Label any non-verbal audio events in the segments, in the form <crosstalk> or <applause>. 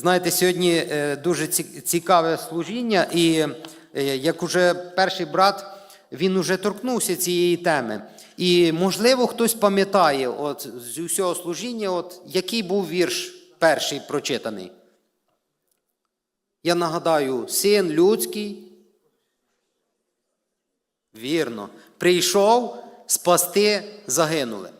Знаєте, сьогодні е, дуже цікаве служіння, і е, як уже перший брат, він уже торкнувся цієї теми. І можливо, хтось пам'ятає от, з усього служіння, от, який був вірш перший прочитаний. Я нагадаю, син людський, вірно, прийшов спасти загинуле.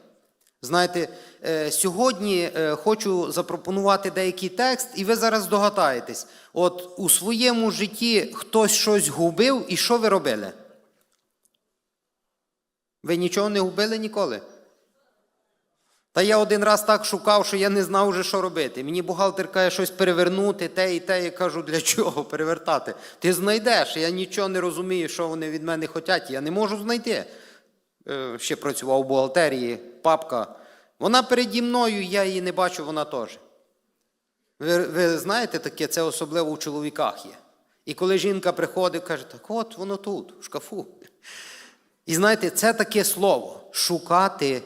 Знаєте, е, сьогодні е, хочу запропонувати деякий текст, і ви зараз догадаєтесь. От у своєму житті хтось щось губив, і що ви робили? Ви нічого не губили ніколи? Та я один раз так шукав, що я не знав вже, що робити. Мені бухгалтер каже щось перевернути, те і те. Я кажу, для чого перевертати? Ти знайдеш, я нічого не розумію, що вони від мене хочуть. Я не можу знайти. Е, Ще працював у бухгалтерії, папка. Вона переді мною, я її не бачу, вона теж. Ви, ви знаєте таке, це особливо у чоловіках є. І коли жінка приходить, каже, так от воно тут, в шкафу. І знаєте, це таке слово шукати.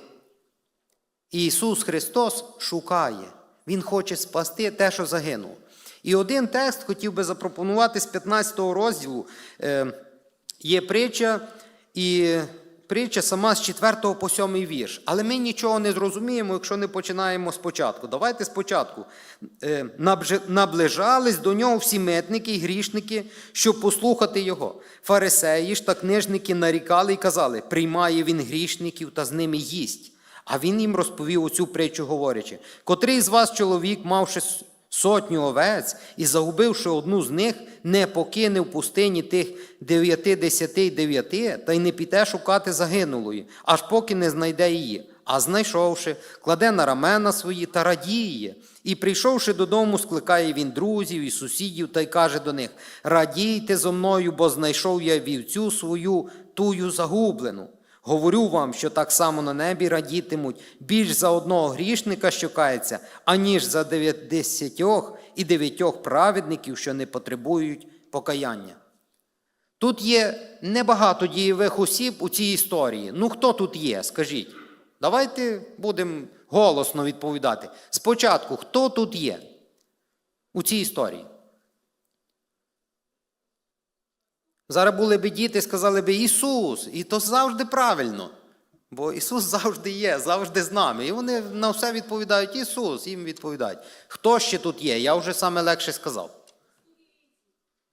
Ісус Христос шукає. Він хоче спасти те, що загинуло. І один текст хотів би запропонувати з 15 розділу. Е, Є притча, і притча сама з 4 по 7 вірш. Але ми нічого не зрозуміємо, якщо не починаємо спочатку. Давайте спочатку. Е, Наближались до нього всі метники і грішники, щоб послухати його. Фарисеї ж та книжники нарікали і казали: приймає він грішників та з ними їсть. А він їм розповів оцю притчу, говорячи: котрий з вас чоловік, мавши сотню овець і загубивши одну з них, не покине в пустині тих дев'яти, десяти дев'яти, та й не піде шукати загинулої, аж поки не знайде її. А знайшовши, кладе на рамена свої та радіє. І прийшовши додому, скликає він друзів і сусідів та й каже до них: Радійте зо мною, бо знайшов я вівцю свою, тую загублену. Говорю вам, що так само на небі радітимуть більш за одного грішника, що кається, аніж за дев'ятдесятьох і дев'ятьох праведників, що не потребують покаяння. Тут є небагато дієвих осіб у цій історії. Ну хто тут є? Скажіть. Давайте будемо голосно відповідати. Спочатку, хто тут є у цій історії? Зараз були б діти, сказали б Ісус, і то завжди правильно. Бо Ісус завжди є, завжди з нами. І вони на все відповідають Ісус, їм відповідають. Хто ще тут є? Я вже саме легше сказав.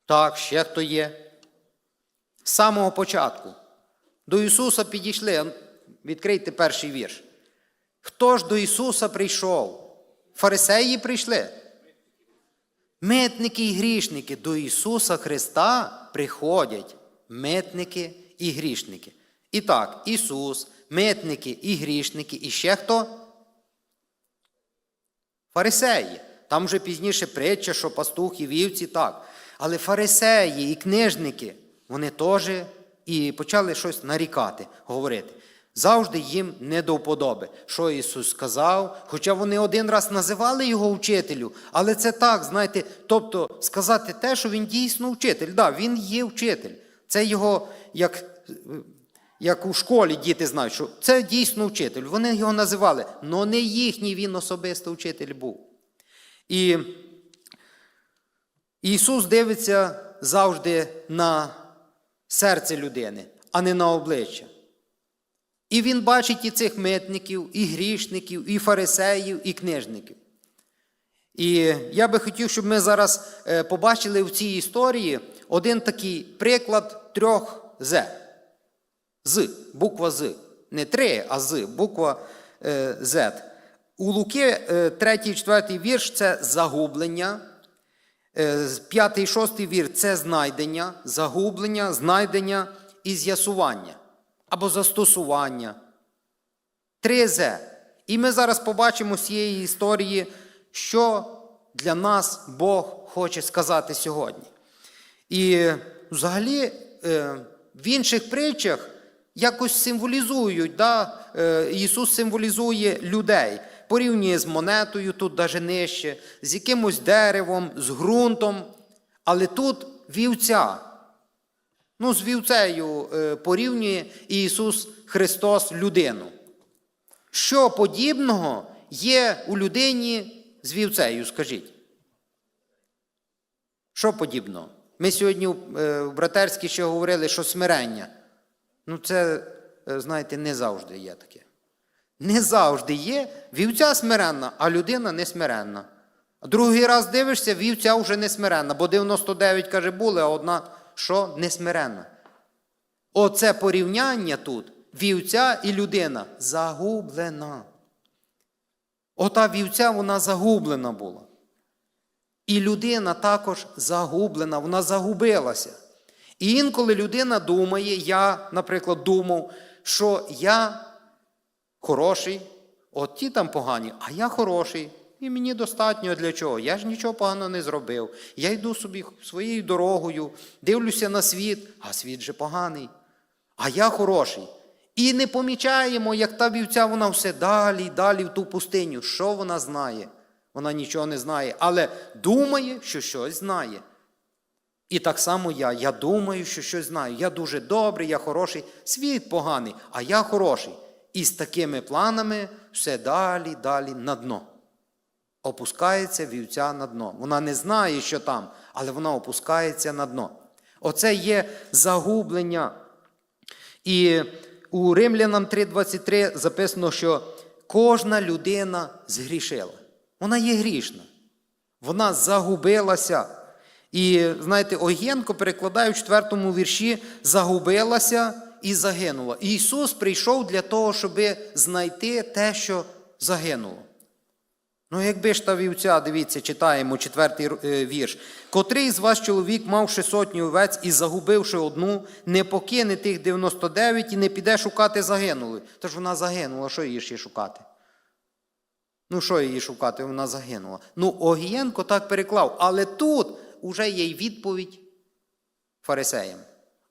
Так, ще хто є. З самого початку. До Ісуса підійшли. Відкрийте перший вірш. Хто ж до Ісуса прийшов? Фарисеї прийшли. Митники і грішники до Ісуса Христа приходять митники і грішники. І так, Ісус, митники і грішники, і ще хто? Фарисеї. Там вже пізніше притча, що пастух і вівці, так. Але фарисеї і книжники, вони теж і почали щось нарікати, говорити. Завжди їм не до вподоби, що Ісус сказав, хоча вони один раз називали його вчителю, але це так, знаєте, тобто сказати те, що він дійсно вчитель. Так, да, він є вчитель. Це його, як, як у школі діти знають, що це дійсно вчитель. Вони його називали, але не їхній він особисто вчитель був. І Ісус дивиться завжди на серце людини, а не на обличчя. І Він бачить і цих митників, і грішників, і фарисеїв, і книжників. І я би хотів, щоб ми зараз е, побачили в цій історії один такий приклад трьох З. З, буква З. Не три, а з, буква е, Z. У Луки 3-4 вірш це загублення. 5 і 6 вір це знайдення, загублення, знайдення і з'ясування або застосування. 3 З. І ми зараз побачимо з цієї історії, що для нас Бог хоче сказати сьогодні. І взагалі е, в інших притчах якось символізують, да? е, Ісус символізує людей, порівнює з монетою, тут навіть нижче, з якимось деревом, з ґрунтом. Але тут вівця. Ну, з вівцею е, порівнює Ісус Христос людину. Що подібного є у людині з вівцею, скажіть? Що подібного? Ми сьогодні е, в братерській ще говорили, що смирення. Ну, це, е, знаєте, не завжди є таке. Не завжди є вівця смиренна, а людина не смиренна. Другий раз дивишся, вівця вже не смиренна, бо 99, каже, були, а одна що не смиренна. Оце порівняння тут вівця і людина загублена. Ота вівця вона загублена була. І людина також загублена, вона загубилася. І інколи людина думає, я, наприклад, думав, що я хороший, от ті там погані, а я хороший. І мені достатньо для чого? Я ж нічого поганого не зробив. Я йду собі своєю дорогою, дивлюся на світ, а світ же поганий. А я хороший. І не помічаємо, як та вівця, вона все далі і далі в ту пустиню. Що вона знає? Вона нічого не знає, але думає, що щось знає. І так само я. Я думаю, що щось знаю. Я дуже добрий, я хороший. Світ поганий, а я хороший. І з такими планами все далі, далі на дно. Опускається вівця на дно. Вона не знає, що там, але вона опускається на дно. Оце є загублення. І у Римлянам 3:23 записано, що кожна людина згрішила. Вона є грішна. Вона загубилася. І знаєте, Огєнко перекладає в четвертому вірші загубилася і загинула. І Ісус прийшов для того, щоб знайти те, що загинуло. Ну, якби ж та вівця, дивіться, читаємо четвертий е, вірш. Котрий з вас чоловік, мавши сотню овець і загубивши одну, не покине тих 99 і не піде шукати загинули. Тож вона загинула, що її ще шукати? Ну, що її шукати? Вона загинула. Ну, Огієнко так переклав, але тут уже є й відповідь фарисеям.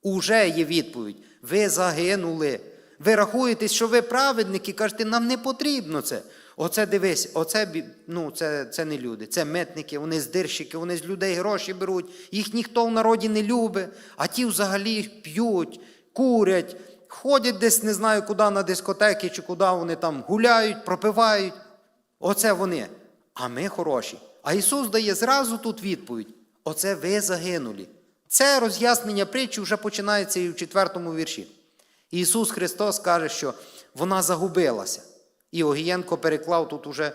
Уже є відповідь. Ви загинули. Ви рахуєтесь, що ви праведники, кажете, нам не потрібно це. Оце дивись, оце ну, це, це не люди, це метники, вони здирщики, вони з людей гроші беруть, їх ніхто в народі не любить, а ті взагалі п'ють, курять, ходять десь не знаю куди на дискотеки чи куди вони там гуляють, пропивають. Оце вони. А ми хороші. А Ісус дає зразу тут відповідь: оце ви загинулі. Це роз'яснення притчі вже починається і в четвертому вірші. Ісус Христос каже, що вона загубилася. І Огієнко переклав тут уже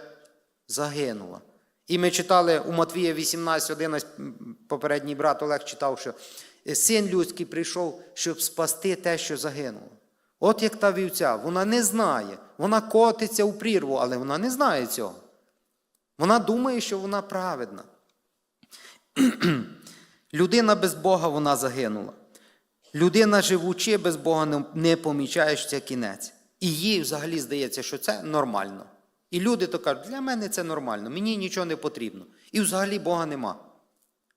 загинула. І ми читали у Матвія 18, 11, попередній брат Олег читав, що син людський прийшов, щоб спасти те, що загинуло. От як та вівця, вона не знає, вона котиться у прірву, але вона не знає цього. Вона думає, що вона праведна. <clears throat> Людина без Бога вона загинула. Людина, живучи без Бога, не помічає, що це кінець. І їй взагалі здається, що це нормально. І люди то кажуть, для мене це нормально, мені нічого не потрібно. І взагалі Бога нема.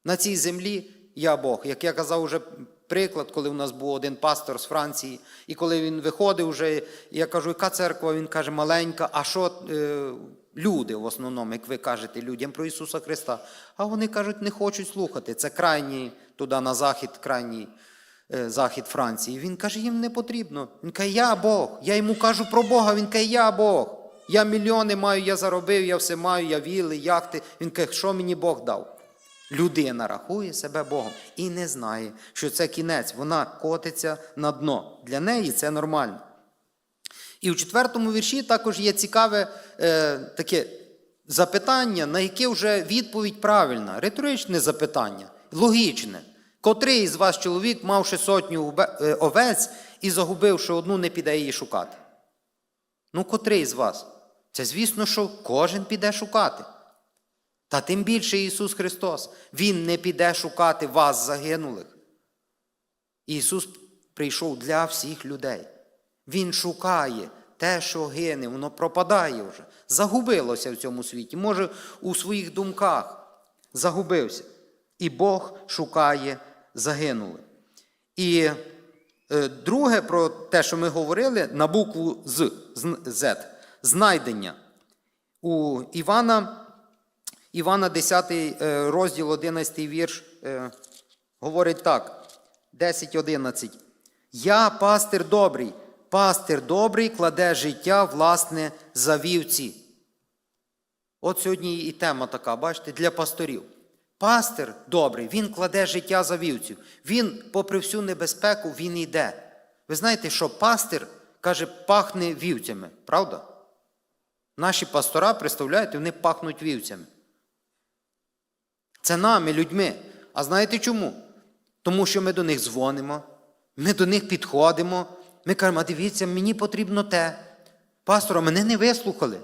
На цій землі я Бог. Як я казав уже приклад, коли у нас був один пастор з Франції, і коли він виходив, вже, я кажу, яка церква? Він каже, маленька, а що е, люди в основному, як ви кажете, людям про Ісуса Христа? А вони кажуть, не хочуть слухати. Це крайній, туди на захід, крайній захід Франції. Він каже, їм не потрібно. Він каже, я Бог. Я йому кажу про Бога. Він каже, я Бог. Я мільйони маю, я заробив, я все маю, я віли, яхти. Він каже, що мені Бог дав? Людина рахує себе Богом і не знає, що це кінець. Вона котиться на дно. Для неї це нормально. І в четвертому вірші також є цікаве е, таке запитання, на яке вже відповідь правильна, риторичне запитання, логічне. Котрий з вас чоловік, мавши сотню е, овець і загубивши одну, не піде її шукати? Ну, котрий з вас? Це звісно, що кожен піде шукати. Та тим більше Ісус Христос, Він не піде шукати вас загинулих. Ісус прийшов для всіх людей. Він шукає те, що гине, воно пропадає вже, загубилося в цьому світі. Може, у своїх думках загубився. І Бог шукає загинулих. І е, друге про те, що ми говорили, на букву З, з- знайдення. У Івана, Івана 10 е, розділ, 11 вірш, е, говорить так: 10-11. Я пастир добрий, пастир добрий кладе життя, власне, за вівці. От сьогодні і тема така, бачите, для пасторів. Пастир добрий, він кладе життя за вівців. Він, попри всю небезпеку, він йде. Ви знаєте, що пастир, каже, пахне вівцями, правда? Наші пастора, представляєте, вони пахнуть вівцями. Це нами, людьми. А знаєте чому? Тому що ми до них дзвонимо, ми до них підходимо, ми кажемо, а дивіться, мені потрібно те. Пастора, мене не вислухали.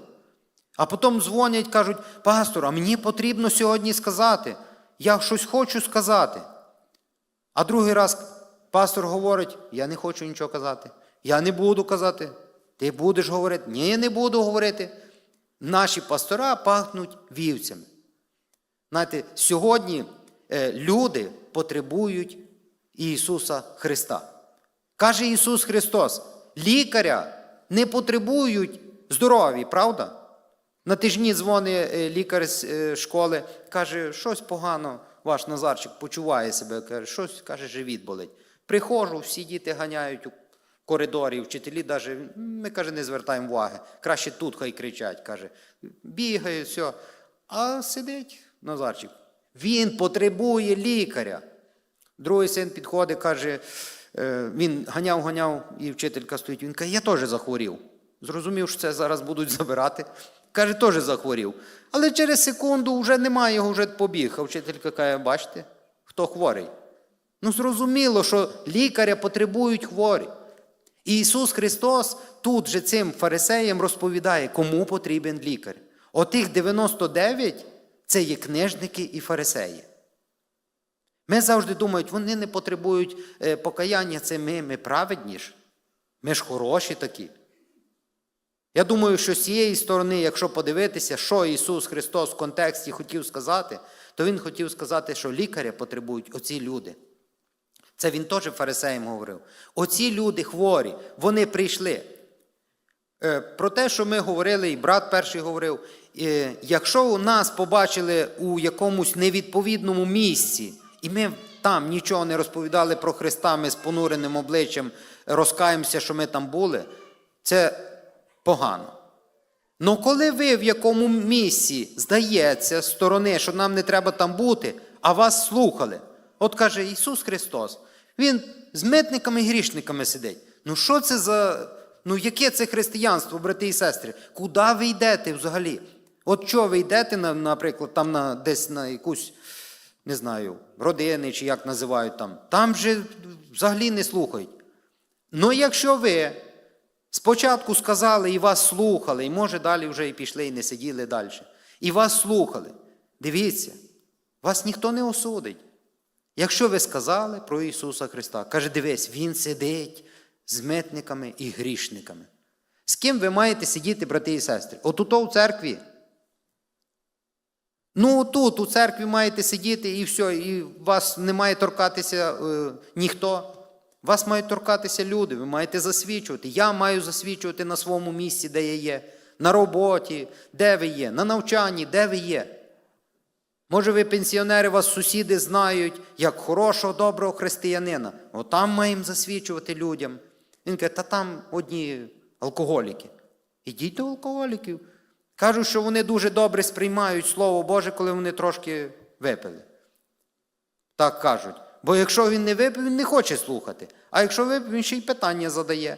А потім дзвонять, кажуть, пастор, а мені потрібно сьогодні сказати. Я щось хочу сказати. А другий раз пастор говорить, я не хочу нічого казати. Я не буду казати. Ти будеш говорити? Ні, я не буду говорити. Наші пастора пахнуть вівцями. Знаєте, сьогодні е, люди потребують Ісуса Христа. Каже Ісус Христос, лікаря не потребують здорові, правда? На тижні дзвонить е, лікар з е, школи, каже, щось погано, ваш Назарчик почуває себе, каже, щось каже, живіт болить. Приходжу, всі діти ганяють у коридорі, вчителі навіть, ми каже, не звертаємо уваги. Краще тут хай кричать, каже, бігає, все. А сидить Назарчик. Він потребує лікаря. Другий син підходить, каже, е, він ганяв, ганяв, і вчителька стоїть. Він каже, я теж захворів. Зрозумів, що це зараз будуть забирати. Каже, теж захворів. Але через секунду вже немає його, вже побіг. А вчителька каже, бачите, хто хворий. Ну, зрозуміло, що лікаря потребують хворі. І Ісус Христос тут же цим фарисеям розповідає, кому потрібен лікар. Отих 99 це є книжники і фарисеї. Ми завжди думаємо, вони не потребують е, покаяння, це ми, ми праведні ж. Ми ж хороші такі. Я думаю, що з цієї сторони, якщо подивитися, що Ісус Христос в контексті хотів сказати, то Він хотів сказати, що лікаря потребують оці люди. Це він теж фарисеям говорив. Оці люди хворі, вони прийшли. Е, Про те, що ми говорили, і брат перший говорив, е, якщо у нас побачили у якомусь невідповідному місці, і ми там нічого не розповідали про Христа, ми з понуреним обличчям розкаємося, що ми там були, це погано. Ну коли ви в якому місці здається з сторони, що нам не треба там бути, а вас слухали, от каже Ісус Христос, Він з митниками і грішниками сидить. Ну що це за. Ну, яке це християнство, брати і сестри? Куди ви йдете взагалі? От що ви йдете, наприклад, там на, десь на якусь, не знаю, родини чи як називають там, там же взагалі не слухають. Ну, якщо ви спочатку сказали і вас слухали, і може далі вже і пішли, і не сиділи далі, і вас слухали, дивіться, вас ніхто не осудить. Якщо ви сказали про Ісуса Христа, каже, дивись, Він сидить з митниками і грішниками. З ким ви маєте сидіти, брати і сестри? Отуто у церкві. Ну, тут у церкві маєте сидіти і все, і вас не має торкатися е, ніхто. Вас мають торкатися люди, ви маєте засвідчувати. Я маю засвідчувати на своєму місці, де я є, на роботі, де ви є, на навчанні, де ви є. Може, ви пенсіонери, вас сусіди знають як хорошого, доброго християнина. Отам маємо засвідчувати людям. Він каже, та там одні алкоголіки. Ідіть до алкоголіків. Кажуть, що вони дуже добре сприймають Слово Боже, коли вони трошки випили. Так кажуть. Бо якщо він не випив, він не хоче слухати. А якщо випив, він ще й питання задає.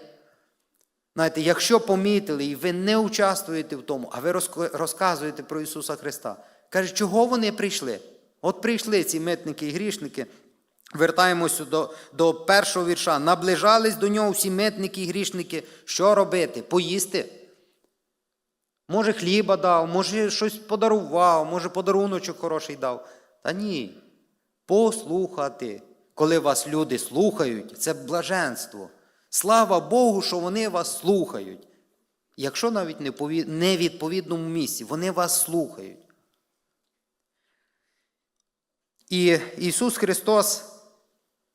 Знаєте, якщо помітили і ви не участвуєте в тому, а ви розказуєте про Ісуса Христа, каже, чого вони прийшли? От прийшли ці митники і грішники. Вертаємося до, до першого вірша. Наближались до нього всі митники і грішники. Що робити? Поїсти? Може, хліба дав, може, щось подарував, може, подаруночок хороший дав. Та ні. Послухати. Коли вас люди слухають, це блаженство. Слава Богу, що вони вас слухають. Якщо навіть не в невідповідному місці, вони вас слухають. І Ісус Христос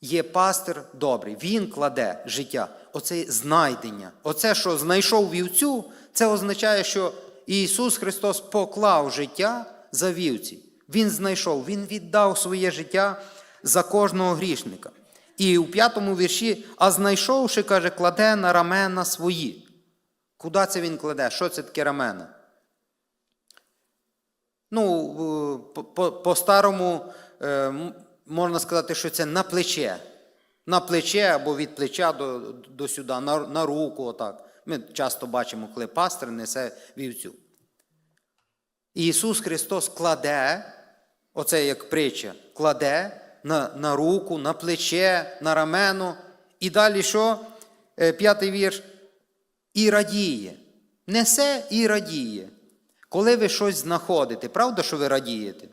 є пастир добрий, Він кладе життя. Оце знайдення. Оце, що знайшов вівцю, це означає, що Ісус Христос поклав життя за вівці. Він знайшов, Він віддав своє життя за кожного грішника. І у п'ятому вірші, а знайшовши, каже, кладе на рамена свої. Куди це він кладе? Що це таке рамена? Ну, е, по- по- по-старому е, можна сказати, що це на плече. На плече або від плеча до, до сюди, на, на руку. Отак. Ми часто бачимо, коли пастир несе вівцю. І Ісус Христос кладе, оце як притча, кладе на, на руку, на плече, на рамено. І далі що? Е, П'ятий вірш. І радіє. Несе і радіє. Коли ви щось знаходите, правда, що ви радієте?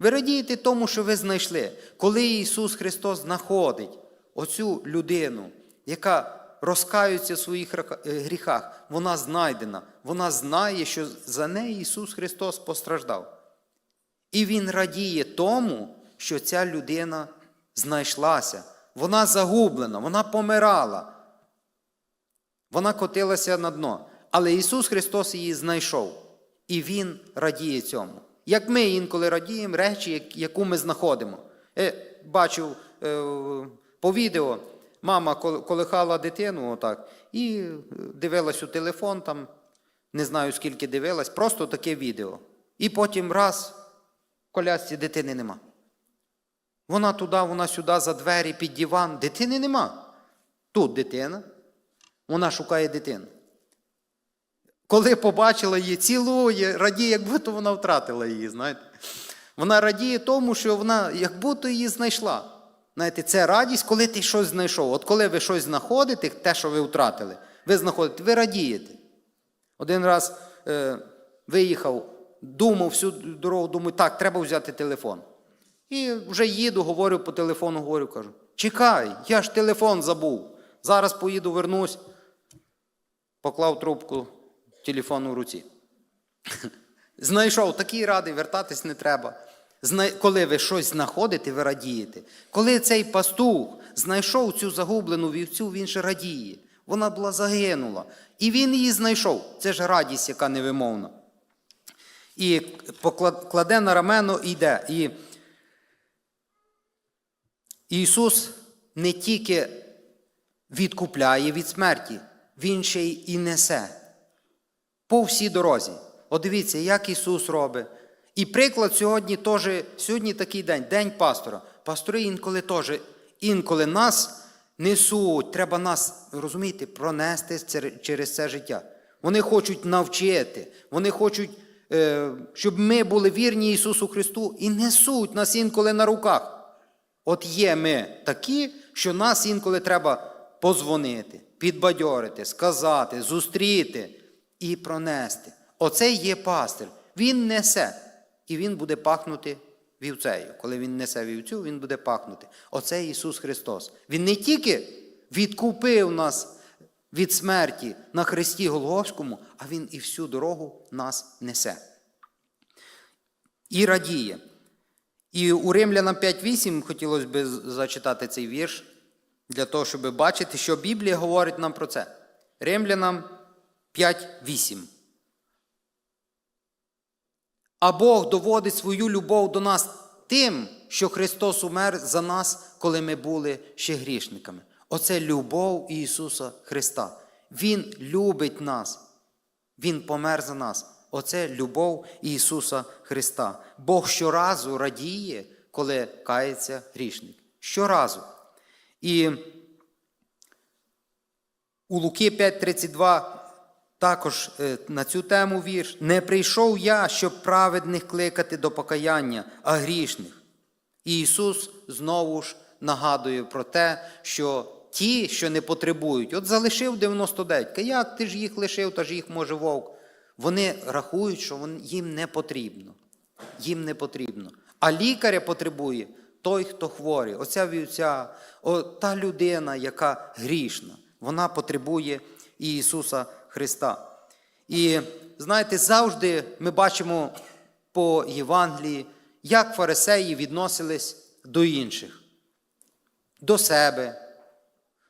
Ви радієте тому, що ви знайшли. Коли Ісус Христос знаходить оцю людину, яка розкаюється в своїх е, гріхах, вона знайдена, вона знає, що за неї Ісус Христос постраждав. І Він радіє тому, що ця людина знайшлася. Вона загублена, вона помирала. Вона котилася на дно. Але Ісус Христос її знайшов. І Він радіє цьому. Як ми інколи радіємо речі, яку ми знаходимо. Е, бачив е, по відео, мама колихала дитину отак, і е, дивилась у телефон, там, не знаю скільки дивилась, просто таке відео. І потім раз колясці дитини нема. Вона туди, вона сюди, за двері, під диван. Дитини нема. Тут дитина. Вона шукає дитину. Коли побачила її, цілує, радіє, як будто вона втратила її, знаєте. Вона радіє тому, що вона як будто її знайшла. Знаєте, це радість, коли ти щось знайшов. От коли ви щось знаходите, те, що ви втратили, ви знаходите, ви радієте. Один раз е, виїхав, думав всю дорогу, думаю, так, треба взяти телефон. І вже їду, говорю по телефону, говорю, кажу, чекай, я ж телефон забув. Зараз поїду, вернусь. Поклав трубку, телефон у руці. <laughs> Знайшов такий радий, вертатись не треба. Коли ви щось знаходите, ви радієте. Коли цей пастух знайшов цю загублену вівцю, він же радіє. Вона була загинула. І він її знайшов. Це ж радість, яка невимовна. І поклад- кладе на рамено і йде. І Ісус не тільки відкупляє від смерті, Він ще й і несе по всій дорозі. От дивіться, як Ісус робить. І приклад сьогодні теж, сьогодні такий день, день пастора. Пастори інколи теж, інколи нас несуть, треба нас, розумієте, пронести через це життя. Вони хочуть навчити, вони хочуть, щоб ми були вірні Ісусу Христу і несуть нас інколи на руках. От є ми такі, що нас інколи треба позвонити, підбадьорити, сказати, зустріти і пронести. Оце є пастир. Він несе, і він буде пахнути вівцею. Коли він несе вівцю, він буде пахнути. Оце Ісус Христос. Він не тільки відкупив нас від смерті на Христі Голгофському, а Він і всю дорогу нас несе. І радіє. І у Римлянам 5.8 хотілося б зачитати цей вірш, для того, щоб бачити, що Біблія говорить нам про це. Римлянам 5.8. А Бог доводить свою любов до нас тим, що Христос умер за нас, коли ми були ще грішниками. Оце любов Ісуса Христа. Він любить нас. Він помер за нас. Оце любов Ісуса Христа. Бог щоразу радіє, коли кається грішник. Щоразу. І у Луки 5:32 також е, на цю тему вірш. Не прийшов я, щоб праведних кликати до покаяння, а грішних. І Ісус знову ж нагадує про те, що ті, що не потребують, от залишив 99, Ка як ти ж їх лишив, та ж їх може вовк. Вони рахують, що їм не потрібно. Їм не потрібно. А лікаря потребує той, хто хворий. Оця вівця, о, та людина, яка грішна, вона потребує Ісуса Христа. І знаєте, завжди ми бачимо по Євангелії, як фарисеї відносились до інших, до себе.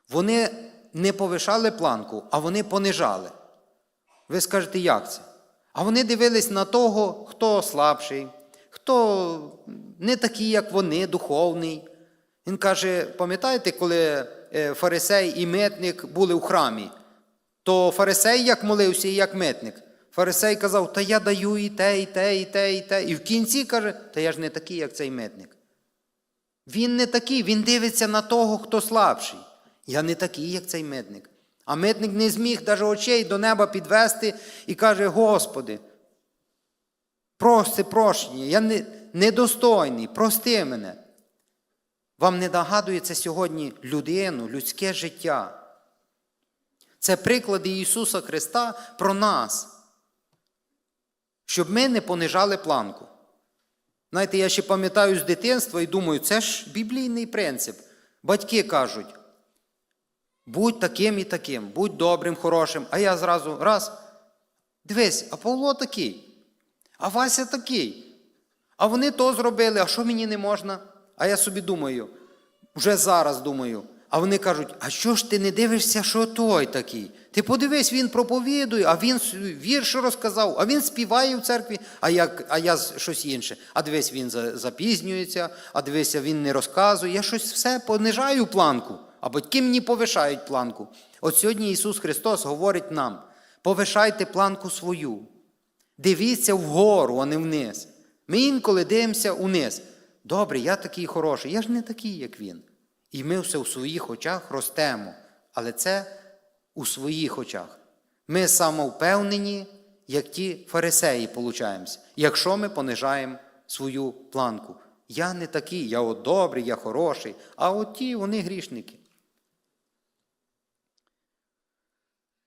Вони не повишали планку, а вони понижали. Ви скажете, як це? А вони дивились на того, хто слабший, хто не такий, як вони, духовний. Він каже: пам'ятаєте, коли е, фарисей і митник були у храмі, то фарисей як молився і як митник. Фарисей казав, та я даю і те, і те, і те, і те. І в кінці каже, та я ж не такий, як цей митник. Він не такий, він дивиться на того, хто слабший. Я не такий, як цей митник. А митник не зміг навіть очей до неба підвести і каже: Господи, прости прощення, я не, недостойний, прости мене. Вам не нагадується сьогодні людину, людське життя. Це приклади Ісуса Христа про нас, щоб ми не понижали планку. Знаєте, я ще пам'ятаю з дитинства і думаю, це ж біблійний принцип. Батьки кажуть, будь таким і таким, будь добрим, хорошим. А я зразу раз. Дивись, а Павло такий, а Вася такий. А вони то зробили, а що мені не можна? А я собі думаю, вже зараз думаю. А вони кажуть, а що ж ти не дивишся, що той такий? Ти подивись, він проповідує, а він вірш розказав, а він співає в церкві, а я, а я щось інше. А дивись, він запізнюється, а дивися, він не розказує. Я щось все понижаю планку, а батьки мені повишають планку. От сьогодні Ісус Христос говорить нам: повишайте планку свою. Дивіться вгору, а не вниз. Ми інколи дивимося униз. Добре, я такий хороший, я ж не такий, як він. І ми все у своїх очах ростемо. Але це у своїх очах. Ми самовпевнені, як ті фарисеї, получаємося, якщо ми понижаємо свою планку. Я не такий, я от добрий, я хороший, а от ті вони грішники.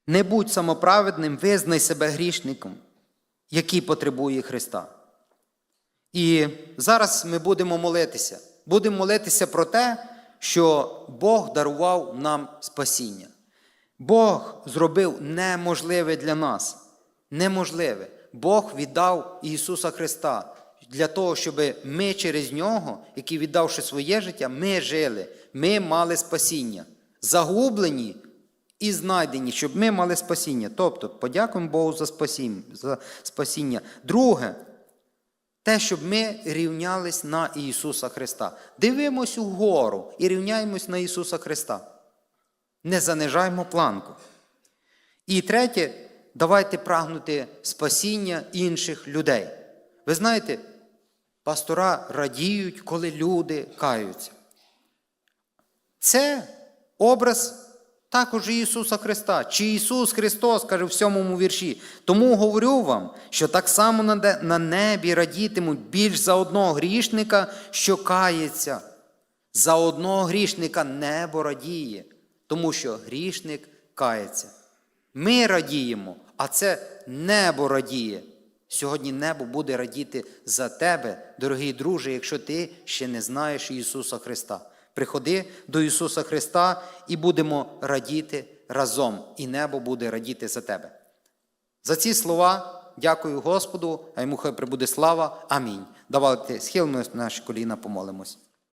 Не будь самоправедним, визнай себе грішником, який потребує Христа. І зараз ми будемо молитися. Будемо молитися про те, що Бог дарував нам спасіння. Бог зробив неможливе для нас. Неможливе. Бог віддав Ісуса Христа для того, щоб ми через Нього, який віддавши своє життя, ми жили, ми мали спасіння. Загублені і знайдені, щоб ми мали спасіння. Тобто, подякуємо Богу за спасіння. Друге, те, щоб ми рівнялись на Ісуса Христа. Дивимось угору і рівняємось на Ісуса Христа. Не занижаємо планку. І третє, давайте прагнути спасіння інших людей. Ви знаєте, пастора радіють, коли люди каються. Це образ також Ісуса Христа. Чи Ісус Христос каже в сьомому вірші. Тому говорю вам, що так само на небі радітимуть більш за одного грішника, що кається. За одного грішника небо радіє, тому що грішник кається. Ми радіємо, а це небо радіє. Сьогодні небо буде радіти за тебе, дорогий друже, якщо ти ще не знаєш Ісуса Христа. Приходи до Ісуса Христа і будемо радіти разом, і небо буде радіти за тебе. За ці слова дякую Господу, а йому хай прибуде слава. Амінь. Давайте схилимось наші коліна, помолимось.